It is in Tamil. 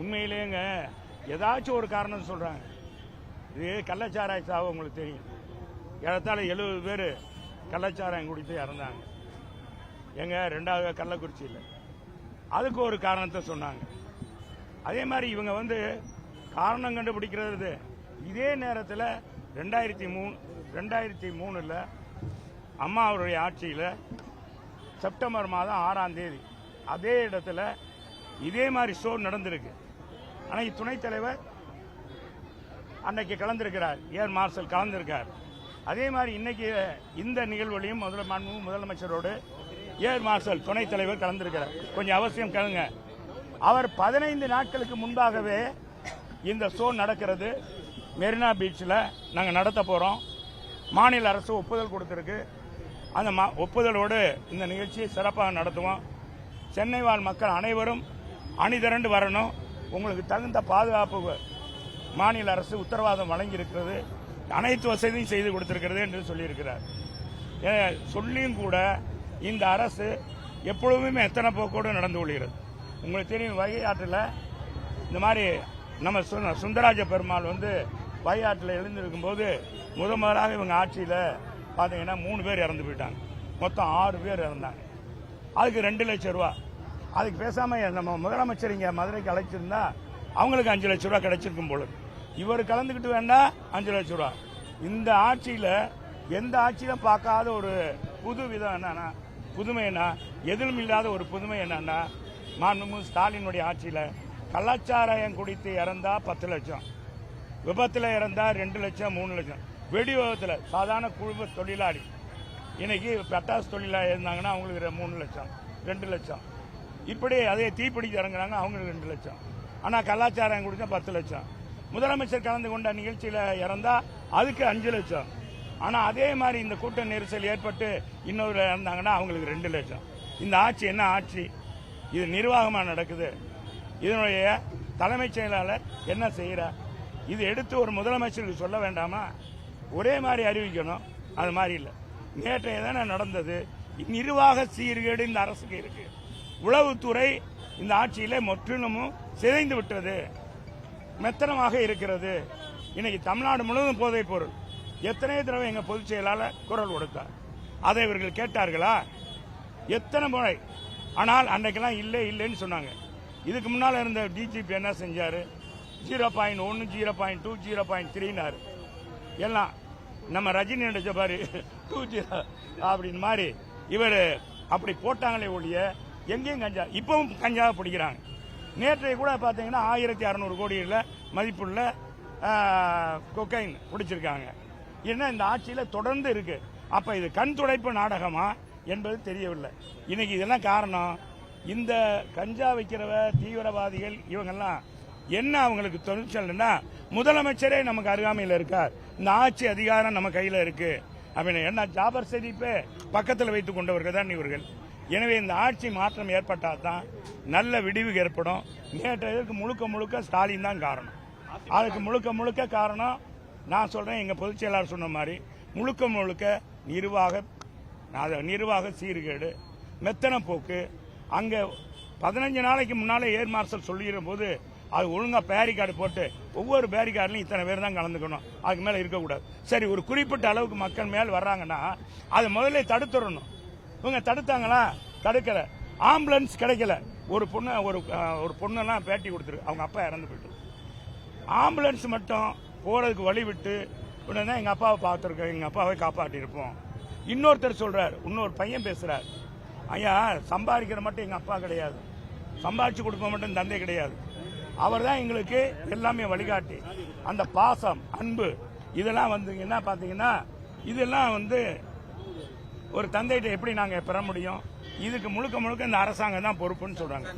உண்மையிலேங்க ஏதாச்சும் ஒரு காரணம் சொல்றாங்க. இது கள்ளச்சாராய சாவு உங்களுக்கு தெரியும். ஏறத்தாழ எழுபது பேர் கள்ளச்சாராயம் குடித்து இறந்தாங்க. எங்க ரெண்டாவது கள்ளக்குறிச்சியில் அதுக்கு ஒரு காரணத்தை சொன்னாங்க. அதே மாதிரி இவங்க வந்து காரணம் கண்டுபிடிக்கிறது இதே. நேரத்தில் ரெண்டாயிரத்தி மூணு ரெண்டாயிரத்தி மூணில் அம்மா அவருடைய ஆட்சியில் செப்டம்பர் மாதம் ஆறாம் தேதி அதே இடத்துல இதே மாதிரி ஷோ நடந்திருக்கு. ஆனால் துணைத் தலைவர் அன்னைக்கு கலந்திருக்கிறார். Air marshal கலந்திருக்கார். அதே மாதிரி இன்னைக்கு இந்த நிகழ்வுலையும் முதல முதலமைச்சரோடு ஏர் மார்ஷல் துணைத் தலைவர் கலந்திருக்கிறார். கொஞ்சம் அவசியம் கேளுங்க. அவர் பதினைந்து நாட்களுக்கு முன்பாகவே இந்த ஷோ நடக்கிறது. மெரினா பீச்சில் நாங்கள் நடத்த போகிறோம் மாநில அரசு ஒப்புதல் கொடுத்துருக்கு. அந்த ஒப்புதலோடு இந்த நிகழ்ச்சியை சிறப்பாக நடத்துவோம். சென்னை வாழ் மக்கள் அனைவரும் அணிதிரண்டு வரணும். உங்களுக்கு தகுந்த பாதுகாப்பு மாநில அரசு உத்தரவாதம் வழங்கியிருக்கிறது. அனைத்து வசதியும் செய்து கொடுத்திருக்கிறது என்று சொல்லியிருக்கிறார். சொல்லியும் கூட இந்த அரசு எப்பொழுதுமே எத்தனை போக்கோடு நடந்து கொள்கிறது. உங்களுக்கு தெரியும் வைகையாற்றில் இந்த மாதிரி நம்ம சு- சுந்தராஜ பெருமாள் வந்து வைகை எழுந்திருக்கும் போது முத முதலாக இவங்க ஆட்சியில் பார்த்தீங்கன்னா மூணு பேர் இறந்து போயிட்டாங்க. மொத்தம் ஆறு பேர் இறந்தாங்க. அதுக்கு ரெண்டு லட்சம் ரூபா அதுக்கு பேசாம நம்ம முதலமைச்சர் இங்க மதுரைக்கு அழைச்சிருந்தா அவங்களுக்கு அஞ்சு லட்ச ரூபா கிடைச்சிருக்கும் போல. இவர் கலந்துக்கிட்டு வேண்டாம் அஞ்சு லட்சம் ரூபா. இந்த ஆட்சியில எந்த ஆட்சியிலும் பார்க்காத ஒரு புது விதம் என்னன்னா புதுமை என்ன எதிலும் இல்லாத ஒரு புதுமை என்னன்னா மாண்புமிகு ஸ்டாலினுடைய ஆட்சியில கலாச்சாரம் குடித்து இறந்தா பத்து லட்சம். விபத்தில் இறந்தா ரெண்டு லட்சம் மூணு லட்சம். வெடி விபத்தில் சாதாரண குடும்ப தொழிலாளி. இன்னைக்கு பட்டாசு தொழிலாளி இருந்தாங்கன்னா அவங்களுக்கு மூணு லட்சம் ரெண்டு லட்சம். இப்படி அதே தீப்பிடிக்க இறங்குறாங்க அவங்களுக்கு ரெண்டு லட்சம். ஆனால் கலாச்சாரம் குடிச்சா பத்து லட்சம். முதலமைச்சர் கலந்து கொண்ட நிகழ்ச்சியில் இறந்தா அதுக்கு அஞ்சு லட்சம். ஆனால் அதே மாதிரி இந்த கூட்ட நெரிசல் ஏற்பட்டு இன்னொரு இறந்தாங்கன்னா அவங்களுக்கு ரெண்டு லட்சம். இந்த ஆட்சி என்ன ஆட்சி? இது நிர்வாகமாக நடக்குது. இதனுடைய தலைமைச் செயலாளர் என்ன செய்கிறார் இது எடுத்து ஒரு முதலமைச்சருக்கு சொல்ல வேண்டாமா? ஒரே மாதிரி அறிவிக்கணும். அது மாதிரி இல்லை. நேற்றைய தானே நடந்தது. நிர்வாக சீர்கேடு இந்த அரசுக்கு இருக்குது உளவுத்துறை இந்த ஆட்சியிலே முற்றிலுமும் சிதைந்து விட்டது. மெத்தனமாக இருக்கிறது. இன்னைக்கு தமிழ்நாடு முழுவதும் போதைப் பொருள். எத்தனை தடவை எங்க பொதுச் செயலாளர் குரல் கொடுத்தார். அதை இவர்கள் கேட்டார்களா? எத்தனை முறை? ஆனால் அன்றைக்கெல்லாம் இல்லை இல்லைன்னு சொன்னாங்க. இதுக்கு முன்னால் இருந்த டிஜிபி என்ன செஞ்சாரு? ஜீரோ பாயிண்ட் ஒன்று zero point two zero point த்ரீனாரு எல்லாம் நம்ம ரஜினி நடிச்ச பாரு டூ ஜீரோ அப்படின்னு மாதிரி இவர் அப்படி போட்டாங்களே ஒழிய எங்கேயும் கஞ்சா இப்பவும் கஞ்சாவை பிடிக்கிறாங்க. நேற்றைய கூட பார்த்தீங்கன்னா ஆயிரத்தி அறநூறு கோடியில் மதிப்புள்ள கொக்கைன் பிடிச்சிருக்காங்க. ஏன்னா இந்த ஆட்சியில் தொடர்ந்து இருக்கு. அப்போ இது கண் துடைப்பு நாடகமா என்பது தெரியவில்லை. இன்னைக்கு இதெல்லாம் காரணம் இந்த கஞ்சா வைக்கிறவ தீவிரவாதிகள் இவங்கெல்லாம் என்ன அவங்களுக்கு தொழிற்சல்னா முதலமைச்சரே நமக்கு அருகாமையில் இருக்கார். இந்த ஆட்சி அதிகாரம் நம்ம கையில் இருக்கு. அப்படின்னு என்ன ஜாபர் ஷெரீப்பே பக்கத்தில் வைத்துக் கொண்டவர்கள் தான் இவர்கள். எனவே இந்த ஆட்சி மாற்றம் ஏற்பட்டால் தான் நல்ல விடிவு ஏற்படும். நேற்றையதற்கு முழுக்க முழுக்க ஸ்டாலின் தான் காரணம். அதுக்கு முழுக்க முழுக்க காரணம் நான் சொல்கிறேன் எங்கள் பொதுச் செயலாளர் சொன்ன மாதிரி முழுக்க முழுக்க நிர்வாக நிர்வாக சீர்கேடு மெத்தன போக்கு. அங்கே பதினஞ்சு நாளைக்கு முன்னாலே ஏர் மார்ஷல் சொல்லிடுற போது அது ஒழுங்காக பேரிகார்டு போட்டு ஒவ்வொரு பேரிகார்ட்லையும் இத்தனை பேர் தான் கலந்துக்கணும். அதுக்கு மேலே இருக்கக்கூடாது. சரி ஒரு குறிப்பிட்ட அளவுக்கு மக்கள் மேல் வர்றாங்கன்னா அதை முதல்ல தடுத்துடணும். இவங்க தடுத்தாங்களா? தடுக்கல. ஆம்புலன்ஸ் கிடைக்கல. ஒரு பொண்ணு ஒரு ஒரு பொண்ணெல்லாம் பேட்டி கொடுத்துரு. அவங்க அப்பா இறந்து போயிட்டு. ஆம்புலன்ஸ் மட்டும் போகிறதுக்கு வழி விட்டு உடனே எங்கள் அப்பாவை பார்த்துருக்கோம். எங்கள் அப்பாவை காப்பாற்றியிருப்போம். இன்னொருத்தர் சொல்கிறார் இன்னொரு பையன் பேசுகிறார் ஐயா சம்பாதிக்கிற மட்டும் எங்கள் அப்பா கிடையாது. சம்பாதிச்சு கொடுப்ப மட்டும் தந்தை கிடையாது. அவர் தான் எங்களுக்கு எல்லாமே வழிகாட்டி. அந்த பாசம் அன்பு இதெல்லாம் வந்து என்ன பார்த்தீங்கன்னா இதெல்லாம் வந்து ஒரு தந்தைகிட்ட எப்படி நாங்க பெற முடியும்? இதுக்கு முழுக்க முழுக்க இந்த அரசாங்கம் தான் பொறுப்புன்னு சொல்றாங்க.